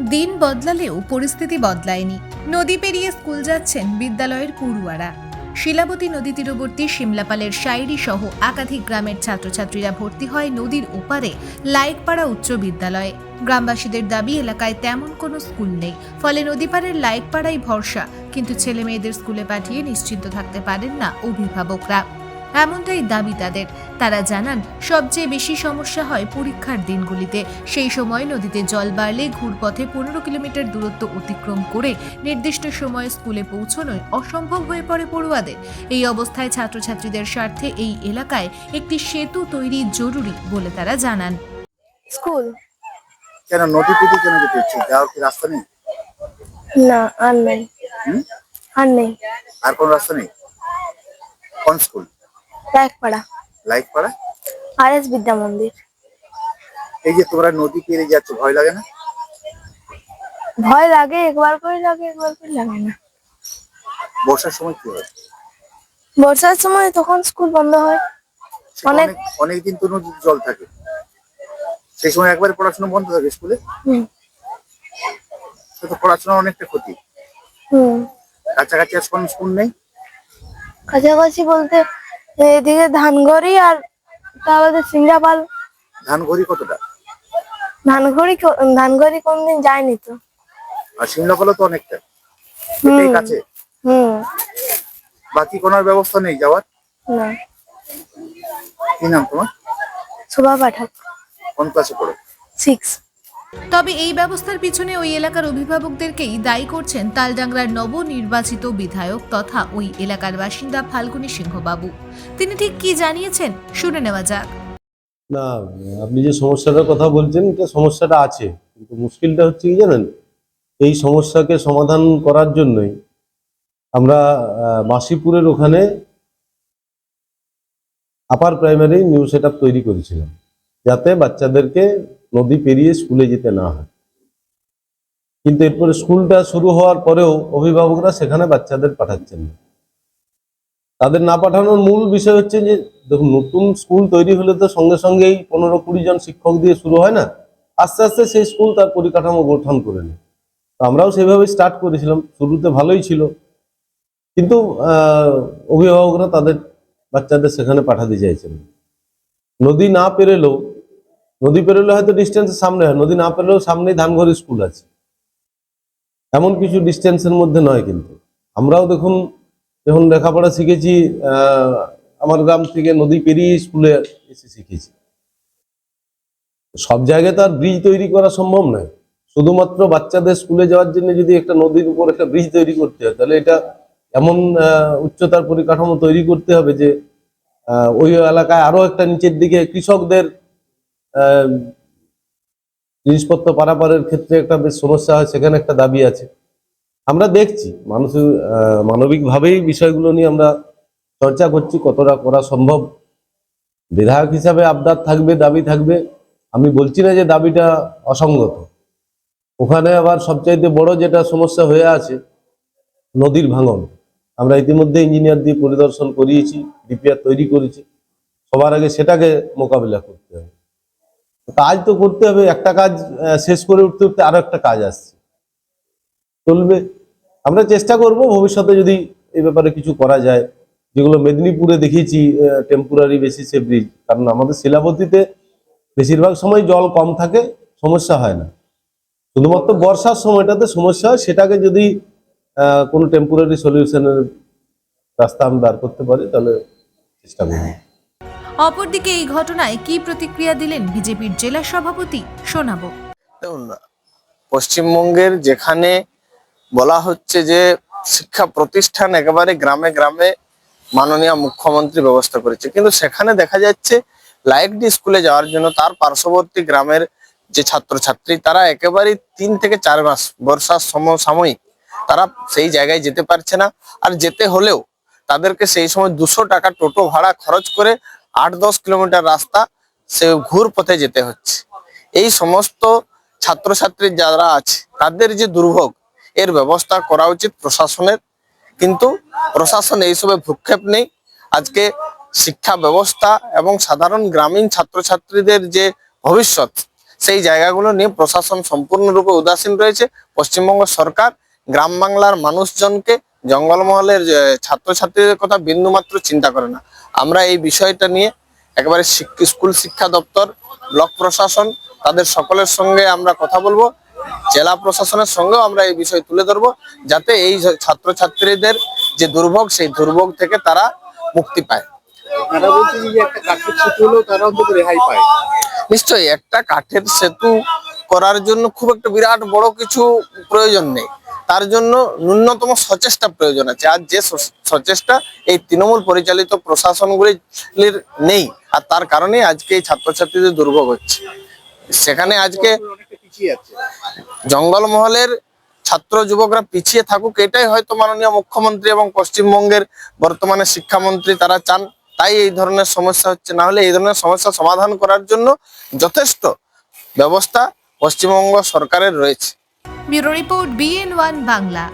দিন বদলালেও পরিস্থিতি বদলায়নি। নদী পেরিয়ে স্কুল যাচ্ছেন বিদ্যালয়ের পড়ুয়ারা। শিলাবতী নদী তীরবর্তী শিমলাপালের শাইরি সহ একাধিক গ্রামের ছাত্রছাত্রীরা ভর্তি হয় নদীর ওপারে লাইকপাড়া উচ্চ বিদ্যালয়ে। গ্রামবাসীদের দাবি, এলাকায় তেমন কোনো স্কুল নেই। ফলে নদীপাড়ের লাইকপাড়াই ভরসা, কিন্তু ছেলে মেয়েদের স্কুলে পাঠিয়ে নিশ্চিন্ত থাকতে পারেন না অভিভাবকরা। এমনটাই দাবি তাদের। তারা জানান সবচেয়ে বেশি সমস্যা হয় পরীক্ষার দিনগুলিতে। সেই সময় নদীতে জল বাড়লে ঘুরপথে পনেরো কিলোমিটার দূরত্ব অতিক্রম করে নির্দিষ্ট সময়ে স্কুলে পৌঁছনোই অসম্ভব হয়ে পড়ে পড়ুয়াদের। এই অবস্থায় ছাত্রছাত্রীদের স্বার্থে এই এলাকায় একটি সেতু তৈরি জরুরি বলে তারা জানান। স্কুল? কেন নদী পেতে কেন যেতে ইচ্ছে যাওয়ার কি রাস্তা নেই? না আর নেই। হুম? আর নেই। আর কোন রাস্তা নেই? কোন স্কুল? রায়পাড়া লাইফ পাড়া আর এস বিদ্যা মন্দির। এই যে তোমরা নদী পেরিয়ে যাচ্ছ ভয় লাগে না? ভয় লাগে একবার করে লাগে একবার করে লাগে না। বর্ষার সময় কি হয়? বর্ষার সময় তখন স্কুল বন্ধ হয়। অনেক- অনেক অনেকদিন তো নদীর জল থাকে। সেই সময় একবার পড়াশোনা বন্ধ থাকে স্কুলে? তো পড়াশোনা অনেকটা ক্ষতি। হুম। কাছাকাছি আর কোন স্কুল নেই? কাছাকাছি বলতে এদিকে ধানগড়ি আর তাহলে সিংড়াপাল ধানঘড়ি কতটা? ধানগড়ি কো- ধানগড়ি কোনদিন যায়নি তো। আর সিমলাপালও তো অনেকটা। এটাই কাছে। হুম। বাকি কোনো ব্যবস্থা নেই যাওয়ার? না। কি নাম তোমার? শোভা পাঠক। কোন ক্লাসে পড়ো? সিক্স তবে এই ব্যবস্থার পিছনে ওই এলাকার অভিভাবকদেরকেই দায়ী করছেন তালডাংরার নবনির্বাচিত বিধায়ক তথা ওই এলাকার বাসিন্দা ফাল্গুনী সিংহবাবু। তিনি ঠিক কি জানিয়েছেন শুনে নেওয়া যাক। না আপনি যে সমস্যাটার কথা বলছেন এটা সমস্যাটা আছে। কিন্তু মুশকিলটা হচ্ছে কি জানেন? এই সমস্যাকে সমাধান করার জন্যই আমরা আহ, বাসিপুরের ওখানে আপার প্রাইমারি নিউ সেট তৈরি করেছিলাম। যাতে বাচ্চাদেরকে নদী পেরিয়ে স্কুলে যেতে না হয়। কিন্তু এরপরে স্কুলটা শুরু হওয়ার পরেও অভিভাবকরা সেখানে বাচ্চাদের পাঠাচ্ছেন না। তাদের না পাঠানোর মূল বিষয় হচ্ছে যে, দেখুন, নতুন স্কুল তৈরি হলে তো সঙ্গে সঙ্গেই পনেরো কুড়ি জন শিক্ষক দিয়ে শুরু হয় না। আস্তে আস্তে সেই স্কুল তার পরিকাঠামো গঠন করে নেয়। আমরাও সেভাবে স্টার্ট করেছিলাম, শুরুতে ভালোই ছিল। কিন্তু অভিভাবকরা তাদের বাচ্চাদের সেখানে পাঠাতে চাইছেন নদী না পেরেলেও নদী পেরোলে হয়তো ডিস্টেন্সের সামনে হয়, নদী না পেরোলেও সামনেই ধানঘর স্কুল আছে। এমন কিছু ডিস্টেন্সের মধ্যে নয় কিন্তু। আমরাও দেখুন, যখন লেখাপড়া শিখেছি আমার গ্রাম থেকে নদী পেরিয়ে স্কুলে এসে শিখেছি। সব জায়গায় তো আর ব্রিজ তৈরি করা সম্ভব নয়। শুধুমাত্র বাচ্চাদের স্কুলে যাওয়ার জন্য যদি একটা নদীর উপর একটা ব্রিজ তৈরি করতে হয়, তাহলে এটা এমন উচ্চতার পরিকাঠামো তৈরি করতে হবে যে ওই এলাকায় আরও একটা নিচের দিকে কৃষকদের জিনিসপত্র পারাপারের ক্ষেত্রে একটা বেশ সমস্যা হয়, সেখানে একটা দাবি আছে। আমরা দেখছি, মানুষ মানবিকভাবেই বিষয়গুলো নিয়ে আমরা চর্চা করছি, কতটা করা সম্ভব। বিধায়ক হিসাবে আবদার থাকবে, দাবি থাকবে। আমি বলছি না যে দাবিটা অসঙ্গত। ওখানে আবার সবচাইতে বড় যেটা সমস্যা হয়ে আছে, নদীর ভাঙন। আমরা ইতিমধ্যে ইঞ্জিনিয়ার দিয়ে পরিদর্শন করিয়েছি, ডিপিআর তৈরি করেছি। সবার আগে সেটাকে মোকাবিলা করতে হবে। কাজ তো করতে হবে, একটা কাজ শেষ করে উঠতে উঠতে আরও একটা কাজ আসছে। চলবে। আমরা চেষ্টা করব ভবিষ্যতে যদি এই ব্যাপারে কিছু করা যায়। যেগুলো মেদিনীপুরে দেখিয়েছি টেম্পোরারি বেসিসে ব্রিজ কারণ আমাদের শিলাবতীতে বেশিরভাগ সময় জল কম থাকে, সমস্যা হয় না। শুধুমাত্র বর্ষার সময়টাতে সমস্যা হয়, সেটাকে যদি কোনো টেম্পোরারি সলিউশনের রাস্তা আমি বার করতে পারি, তাহলে চেষ্টা করব। অপরদিকে এই ঘটনায় কি প্রতিক্রিয়া দিলেন বিজেপির জেলা সভাপতি? শোনাবো। পশ্চিমবঙ্গের যেখানে বলা হচ্ছে যে শিক্ষা প্রতিষ্ঠান একেবারে গ্রামে গ্রামে মাননীয় মুখ্যমন্ত্রী ব্যবস্থা করেছে, কিন্তু সেখানে দেখা যাচ্ছে লাইকডি স্কুলে যাওয়ার জন্য তার পার্শ্ববর্তী গ্রামের যে ছাত্রছাত্রী, তারা একেবারে তিন থেকে চার মাস বর্ষার সম- সাময়িক, তারা সেই জায়গায় যেতে পারছে না। আর যেতে হলেও তাদেরকে সেই সময় দুশো টাকা টোটো ভাড়া খরচ করে আট দশ কিলোমিটার রাস্তা সে ঘুর পথে যেতে হচ্ছে। এই সমস্ত ছাত্রছাত্রী যারা আছে, তাদের যে দুর্ভোগ, এর ব্যবস্থা করা উচিত প্রশাসনের। কিন্তু প্রশাসন এইসবে ভূক্ষেপ নেই। আজকে শিক্ষা ব্যবস্থা এবং সাধারণ গ্রামীণ ছাত্রছাত্রীদের যে ভবিষ্যৎ, সেই জায়গাগুলো নিয়ে প্রশাসন সম্পূর্ণরূপে উদাসীন রয়েছে। পশ্চিমবঙ্গ সরকার গ্রাম বাংলার মানুষজনকে জঙ্গলমহলের ছাত্রছাত্রীদের কথা বিন্দুমাত্র চিন্তা করে না। আমরা এই বিষয়টা নিয়ে একেবারে স্কুল শিক্ষা দপ্তর ব্লক প্রশাসন তাদের সকলের সঙ্গে আমরা কথা বলব। জেলা প্রশাসনের সঙ্গেও আমরা এই বিষয় তুলে ধরবো যাতে এই ছাত্রছাত্রীদের যে দুর্ভোগ সেই দুর্ভোগ থেকে তারা মুক্তি পায়। তারা বলছে যে একটা কাঠের সেতু হলেও তারা অন্তত রেহাই পায়। নিশ্চয়ই একটা কাঠের সেতু করার জন্য খুব একটা বিরাট বড় কিছু প্রয়োজন নেই। তার জন্য ন্যূনতম সচেষ্টা প্রয়োজন আছে। আর যে সচেষ্টা এই তৃণমূল পরিচালিত প্রশাসনগুলির নেই, আর তার কারণে আজকে এই ছাত্রছাত্রীদের দুর্ভোগ হচ্ছে। সেখানে আজকে জঙ্গলমহলের ছাত্র যুবকরা পিছিয়ে থাকুক, এটাই হয়তো মাননীয় মুখ্যমন্ত্রী এবং পশ্চিমবঙ্গের বর্তমানে শিক্ষামন্ত্রী তারা চান, তাই এই ধরনের সমস্যা হচ্ছে। না হলে এই ধরনের সমস্যা সমাধান করার জন্য যথেষ্ট ব্যবস্থা পশ্চিমবঙ্গ সরকারের রয়েছে। Bureau report B N one Bangla